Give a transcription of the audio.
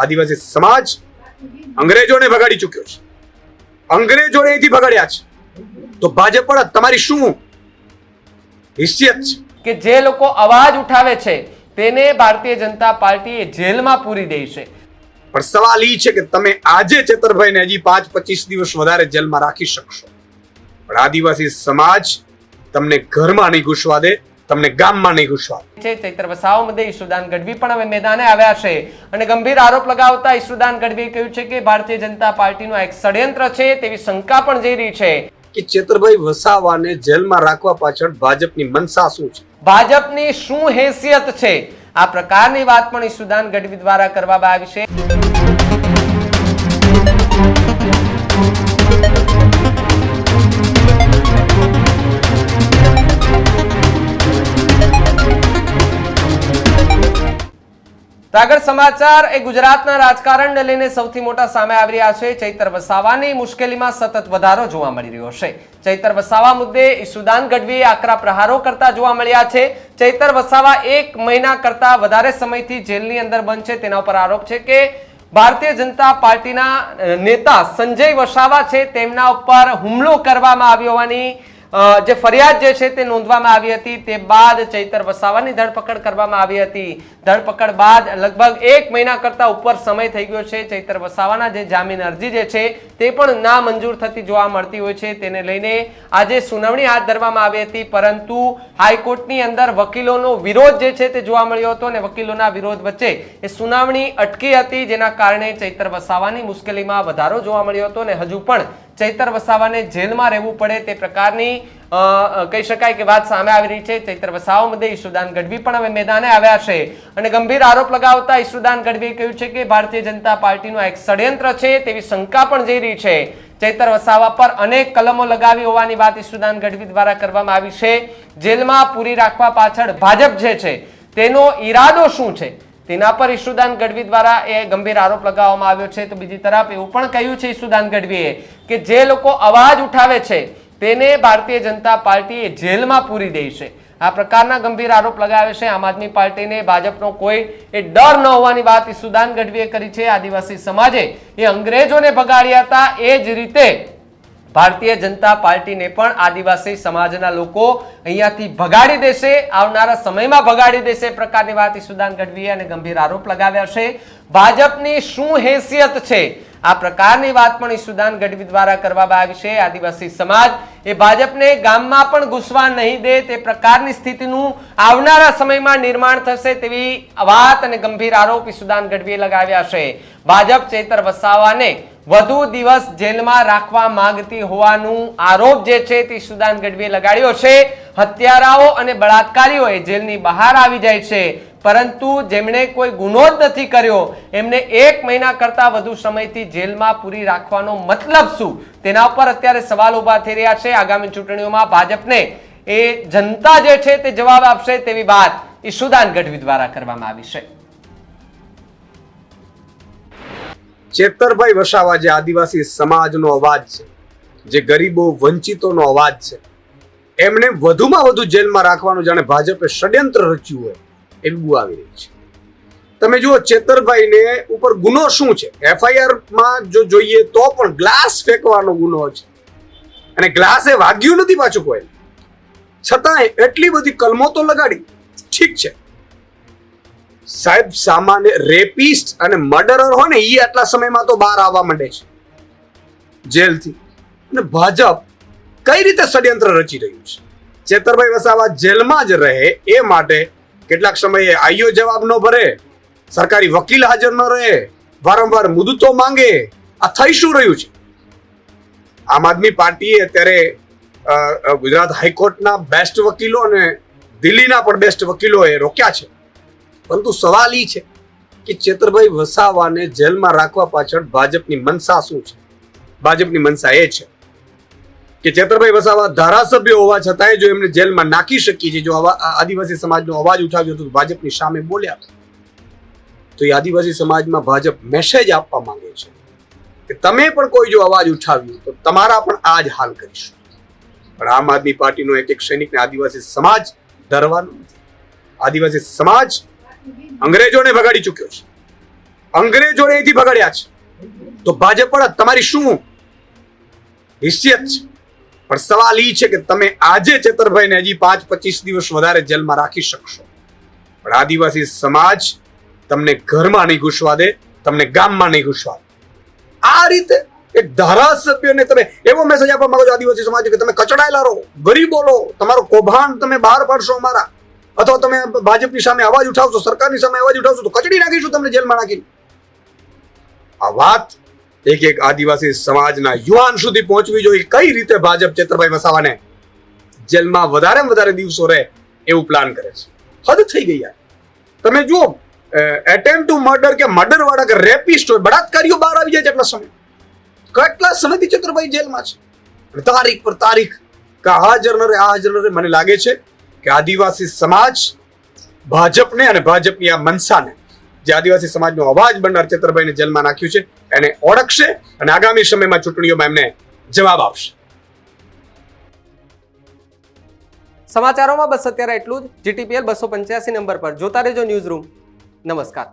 આદિવાસી સમાજ અંગ્રેજોને ભગાડી ચૂક્યો છે. અંગ્રેજોને અહીંથી ભગાડ્યા છે. તો ભાજપ પણ તમારી શું હિસ્સિયત છે? કે જે લોકો અવાજ ઉઠાવે છે તેને ભારતીય જનતા પાર્ટી એ જેલમાં પૂરી દે છે. પણ સવાલ ઈ છે કે તમે આજે ચેતરભાઈને હજી પાંચ પચીસ દિવસ વધારે જેલમાં રાખી શકશો. પણ આદિવાસી સમાજ તમને ઘરમાં નહીં ઘૂસવા દે તમને ગામમાં નહીં ઘૂસવા. છે ચૈત્ર વસાવા મુદ્દે ઈશુદાન ગઢવી પણ હવે મેદાને આવ્યા છે. અને ગંભીર આરોપ લગાવતા ઈશુદાન ગઢવીએ કહ્યું છે કે ભારતીય જનતા પાર્ટીનું એક ષડયંત્ર છે તેવી શંકા પણ જઈ રહી છે. કે ચેતરભાઈ વસાવાને જેલમાં રાખવા પાછળ ભાજપની મનસા શું છે? ભાજપની શું હેસિયત છે? આ પ્રકારની વાત પણ ઈશુદાન ગઢવી દ્વારા કરવામાં આવી છે. તો સમાચાર, એ ગુજરાતના રાજકારણને લઈને સૌથી મોટા સામે આવી રહ્યા છે. ચૈતર વસાવાની મુશ્કેલીમાં સતત વધારો જોવા મળી રહ્યો છે. ચૈતર વસાવા મુદ્દે ઈશુદાન ગઢવીએ આકરા પ્રહારો કરતા જોવા મળ્યા છે. ચૈતર વસાવા એક મહિના કરતા વધારે સમયથી જેલની અંદર બંધ છે. તેના ઉપર આરોપ છે કે ભારતીય જનતા પાર્ટીના નેતા સંજય વસાવા છે. તેમના ઉપર હુમલો કરવામાં આવ્યો હોવાની જે ફરિયાદ જે છે તે નોંધવામાં આવી હતી, તે બાદ ચૈતર વસાવાની ધરપકડ કરવામાં આવી હતી. ધરપકડ બાદ લગભગ એક મહિના કરતા ઉપર સમય થઈ ગયો છે. ચૈતર વસાવાના જે જામીન અરજી જે છે તે પણ ના મંજૂર થતી જોવા મળતી હોય છે. તેને લઈને આજે સુનાવણી હાથ ધરવામાં આવી હતી, પરંતુ હાઈકોર્ટની અંદર વકીલોનો વિરોધ જે છે તે જોવા મળ્યો હતો અને વકીલોના વિરોધ વચ્ચે એ સુનાવણી અટકી હતી, જેના કારણે ચૈતર વસાવાની મુશ્કેલીમાં વધારો જોવા મળ્યો હતો અને હજુ પણ ચૈતર વસાવાને જેલમાં રહેવું પડે તે પ્રકારની કહી શકાય કે વાત સામે આવી રહી છે. ચૈતર વસાવા મુદ્દે ઈશુદાન ગઢવી પણ હવે મેદાને આવ્યા છે. અને ગંભીર આરોપ લગાવતા ઈશુદાન ગઢવીએ કહ્યું છે કે ભારતીય જનતા પાર્ટીનું એક ષડયંત્ર છે તેવી શંકા પણ જઈ રહી છે. ચૈતર વસાવા પર અનેક કલમો લગાવી હોવાની વાત ઈશુદાન ગઢવી દ્વારા કરવામાં આવી છે. જેલમાં પૂરી રાખવા પાછળ ભાજપ જે છે તેનો ઈરાદો શું છે? તેના પર ઈશુદાન ગઢવી દ્વારા એ ગંભીર આરોપ લગાવવામાં આવ્યો છે. તો બીજી તરફ એવું પણ કહ્યું છે ઈશુદાન ગઢવીએ કે જે લોકો અવાજ ઉઠાવે છે તેને ભારતીય જનતા પાર્ટી એ જેલમાં પૂરી દે છે. આ પ્રકારના ગંભીર આરોપ લગાવે છે. આમ આદમી પાર્ટીને ભાજપનો કોઈ એ ડર ન હોવાની વાત ઈસુદાન ગઢવીએ કરી છે. આદિવાસી સમાજે એ અંગ્રેજોને ભગાડ્યા હતા. એ જ રીતે ભારતીય જનતા પાર્ટીને પણ આદિવાસી સમાજના લોકો અહીંયાથી ભગાડી દેશે, આવનારા સમયમાં ભગાડી દેશે પ્રકારની વાત સુદાન ગઢવીએ અને ગંભીર આરોપ લગાવ્યા છે. ભાજપની શું હેસિયત છે? આ પ્રકારની વાત પણ ઈસુદાન ગઢવી દ્વારા કરવામાં આવી છે. આદિવાસી સમાજ એ ભાજપને ગામમાં પણ ઘૂસવા નહીં દે, તે પ્રકારની સ્થિતિનું આવનારા સમયમાં નિર્માણ થશે તેવી વાત અને ગંભીર આરોપ ઈસુદાન ગઢવીએ લગાવ્યા છે. ભાજપ ચેતર વસાવાને વધુ દિવસ જેલમાં રાખવા માંગતી હોવાનું આરોપ જે છે તે સુદાન ગઢવીએ લગાડ્યો છે. હત્યારાઓ અને બળાત્કારીઓ એ જેલની બહાર આવી જાય છે. પરંતુ જેમણે કોઈ ગુનો જ નથી કર્યો, એમને એક મહિના કરતા વધુ સમયથી જેલમાં પૂરી રાખવાનો મતલબ શું? તેના ઉપર અત્યારે સવાલ ઊભા થઈ રહ્યા છે. આગામી ચૂંટણીઓમાં ભાજપને એ જનતા જે છે તે જવાબ આપશે તેવી વાત ઈશુદાન ગઢવી દ્વારા કરવામાં આવી છે. ચેતરભાઈ વસાવા જે આદિવાસી સમાજનો અવાજ છે, જે ગરીબો વંચિતોનો અવાજ છે, એમને વધુમાં વધુ જેલમાં રાખવાનું જાણે ભાજપે ષડયંત્ર રચ્યું હોય, એવી આવી રહી છે. તમે જુઓ, ચેતરભાઈને ઉપર ગુનો શું છે? એફઆઈઆરમાં જો જોઈએ તો પણ ગ્લાસ ફેંકવાનો ગુનો છે. અને ગ્લાસે વાગ્યું નથી પાછું કોઈ. છતાંય એટલી બધી કલમો તો લગાડી. ઠીક છે. સાહેબ, સામાન્ય રેપિસ્ટ અને મર્ડરર હોય ને એ આટલા સમયમાં તો બહાર આવવા માંડે છે. જેલથી. અને ભાજપ કઈ રીતે ષડયંત્ર રચી રહ્યું છે? ચેતરભાઈ વસાવા જેલમાં જ રહે, એ માટે કેટલાક સમયે આઈઓ જવાબ ન ભરે, સરકારી વકીલ હાજર ન રહે, વારંવાર મુદતો માંગે. આ થઈ શું રહ્યું છે? આમ આદમી પાર્ટીએ અત્યારે ગુજરાત હાઈકોર્ટના બેસ્ટ વકીલો અને દિલ્હીના પણ બેસ્ટ વકીલોએ રોક્યા છે. પરંતુ સવાલ એ છે કે ચેતરભાઈ વસાવાને જેલમાં રાખવા પાછળ ભાજપની મનસા શું છે? ભાજપની મનસા એ છે કે ચેતરભાઈ વસાવા ધારાસભ્ય હોવા છતાંય જો એમને જેલમાં નાખી શકીએ છીએ, જો આદિવાસી સમાજનો અવાજ ઉઠાવ્યો તો ભાજપની સામે બોલ્યા. તો. એ આદિવાસી સમાજમાં ભાજપ મેસેજ આપવા માંગે છે કે તમે પણ કોઈ જો અવાજ ઉઠાવ્યો તો તમારા પણ આ જ હાલ કરીશું. પણ આમ આદમી પાર્ટીનો એક એક સૈનિકને આદિવાસી સમાજ ધરવાનો નથી. આદિવાસી સમાજ અંગ્રેજોને ભગાડી ચૂક્યો છે. અંગ્રેજોને અહીંથી ભગાડ્યા છે. તો ભાજપ તમારી શું હિસ્સિયત છે? પણ સવાલ એ છે કે તમે આજે ચેતરભાઈને હજી પાંચ પચીસ દિવસ વધારે જેલમાં રાખી શકશો. પણ આદિવાસી સમાજ તમને ઘરમાં નહીં ઘૂસવા દે, તમને ગામમાં નહીં ઘૂસવા દે. આ રીતે એક ધારાસભ્યને તમે એવો મેસેજ આપવા માંગો છો આદિવાસી સમાજ કે તમે કચડાયેલા રહો, ગરીબો રહો, તમારો કૌભાંડ તમે બહાર પાડશો અમારા. અથવા તમે ભાજપની સામે અવાજ ઉઠાવશો, સરકારની સામે અવાજ ઉઠાવશો, તો કચડી નાખીશું તમને જેલમાં નાખીને. આ વાત એક એક આદિવાસી સમાજના યુવાન સુધી પહોંચવી જોઈએ. કઈ રીતે ભાજપ ચેતરભાઈ વસાવાને જેલમાં વધારે વધારે દિવસો રહે એવું પ્લાન કરે છે. હદ થઈ ગઈ યાર. તમે જુઓ એટેમ્પ ટુ મર્ડર કે મર્ડર વાળા કે રેપિસ્ટ હોય, બળાત્કારીઓ બહાર આવી જાય છે એટલા સમય. કેટલા સમયથી ચતુરભાઈ જેલમાં છે? તારીખ પર તારીખ, કે હાજર ન રે હાજર ન રહે, મને લાગે છે કે આદિવાસી સમાજ ભાજપને અને ભાજપની આ મનસાને, જે આદિવાસી સમાજનો અવાજ બનનાર ચેતરભાઈને જેલમાં નાખ્યું છે, એને ઓળખશે અને આગામી સમયમાં ચૂંટણીઓમાં એમને જવાબ આપશે. સમાચારોમાં બસ અત્યારે એટલું જ. જીટીપીએલ બસો પંચ્યાસી નંબર પર. જોતા રહેજો ન્યૂઝ રૂમ. નમસ્કાર.